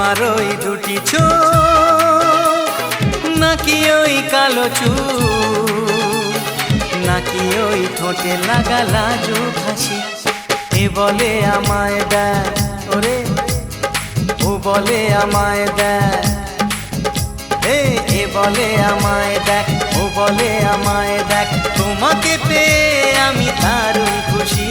তোমার ওই দুটি চোখ, নাকি ওই কালো চুল, নাকি ওই ঠোঁটে লাগা লাজু হাসি। এ বলে আমায় দেয় ওরে, ও বলে আমায় দেয় এ বলে আমায় দেখ, ও বলে আমায় দেখ, তোমাকে পেয়ে আমি দারুণ খুশি।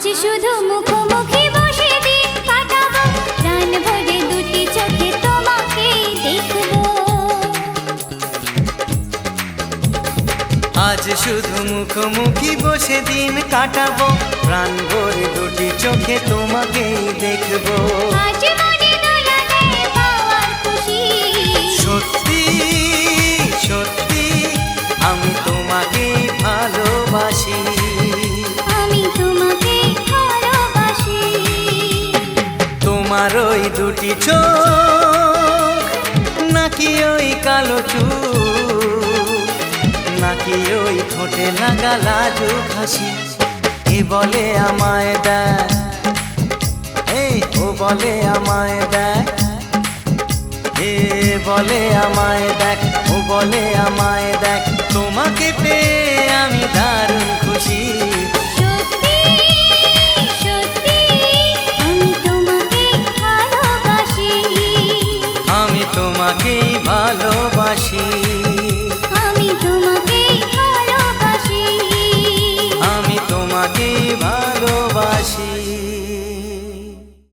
আজ শুধু মুখোমুখি বসে দিন কাটাবো। প্রাণ ভরে দুটি চোখে তোমাকে দেখব। আজ শুধু মুখোমুখি বসে দিন কাটাবো। প্রাণ ভরে দুটি চোখে তোমাকেই দেখব। দুটি চোখ, নাকি ওই কালো চু নাকি ওই ঠোঁটে লাগা লাজু খাসি কি বলে আমায় দেয়? এই ও বলে আমায় দেখ এ বলে আমায় দেখ ও বলে আমায় দেখ তোমাকে পেয়ে